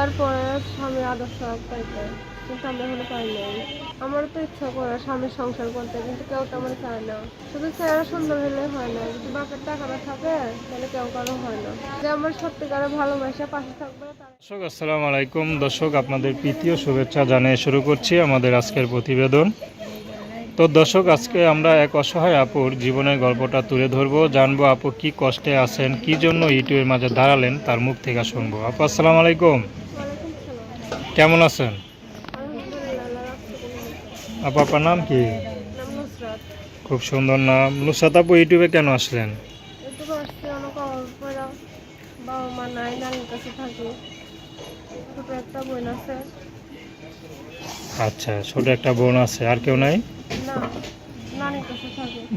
বিয়ার পরে স্বামীর আদর্শ পাইতে। আমরা এখনও পাই নাই। আমারও তো ইচ্ছা করে স্বামীর সংসার করতে, কিন্তু কেউ তো আমার চায় না। শুধু চেহারা সুন্দর হলে হয় না। যদি বাপের টাকাটা থাকে, তাহলে কেউ কারও হয় না। যে আমার সত্যিকারে ভালোবাসা পাশে থাকবে দর্শক, আসসালামু আলাইকুম। দর্শক, আপনাদের প্রীতীয় শুভেচ্ছা জানিয়ে শুরু করছি আমাদের আজকের প্রতিবেদন। তো দর্শক, আজকে আমরা এক অসহায় আপুর জীবনের গল্পটা তুলে ধরবো। জানব আপু কি কষ্টে আছেন, কি জন্য ইউটিউবের মাঝে দাঁড়ালেন, তার মুখ থেকে শুনব। আপু, আসসালামু আলাইকুম। কেমন আছেন? আপনার নাম কি? খুব সুন্দর নাম। নুসাত আপু ইউটিউবে কেন আসলেন? আচ্ছা ছোট একটা বোন আছে। আর কেউ নাই?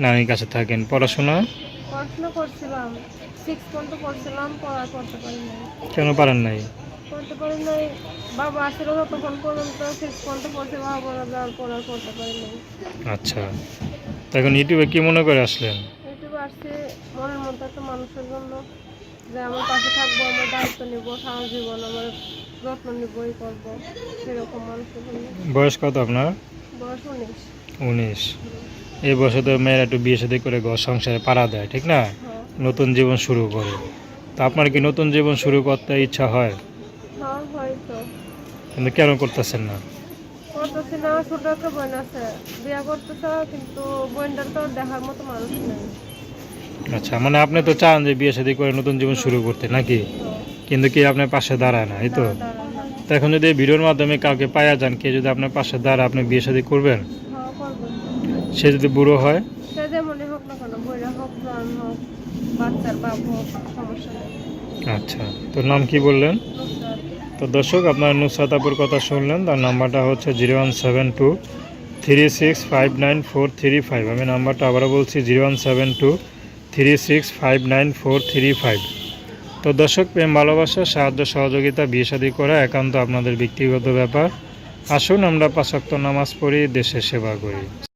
নানির কাছে থাকেন। পড়াশোনা? কেন পারেন নাই? করতে পারি নাই। বাবা আসছিল ততক্ষণ পর্যন্ত পড়ছে বাবা যাওয়ার পর করতে পারি নাই। আচ্ছা। এখন ইউটিউবে কি মনে করে আসলেন? ইউটিউবে আসছে মনের একটা মানুষের জন্য যে আমার পাশে থাকব আমার দায়িত্ব নিব সারা জীবন আমার যত্ন করব সেরকম মানুষের জন্য। বয়স কত আপনার? বয়স উনিশ। উনিশ। এই বয়সে তো মেয়েরা একটু বিয়ে সাথে করে ঘর সংসারে পাড়া দেয় ঠিক না? হ্যাঁ। নতুন জীবন শুরু করে। তো আপনার কি নতুন জীবন শুরু করতে ইচ্ছা হয়? কিন্তু কেন করতেছেন না? করতেছি না ছোট একটা বোন আছে। বিয়া করতেছে কিন্তু বোনটার তো দেখার মতো মানুষ নেই। আচ্ছা মানে আপনি তো চান যে বিয়ে সাথে করে নতুন জীবন শুরু করতে নাকি? কিন্তু কি আপনার পাশে দাঁড়ায় না এই তো? তো এখন যদি ভিডিওর মাধ্যমে কাউকে পাওয়া যান কে যদি আপনার পাশে দাঁড়া আপনি বিয়ে সাথে করবেন? হ্যাঁ সে যদি বুড়ো হয়? আচ্ছা তো নাম কি বললেন? তো দর্শক, আপনার নুসরাত আপুর কথা শুনলেন। তার নাম্বারটা হচ্ছে zero one seven two three six five nine four three five. আমি নাম্বারটা আবারও বলছি, zero one seven two three six five nine four three five. তো দর্শক, প্রেম, ভালোবাসা, সাহায্য, সহযোগিতা, বিয়ে শাদী করা একান্ত আপনাদের ব্যক্তিগত ব্যাপার। আসুন, আমরা পাঁচাত্তর নামাজ পড়ি, দেশের সেবা করি।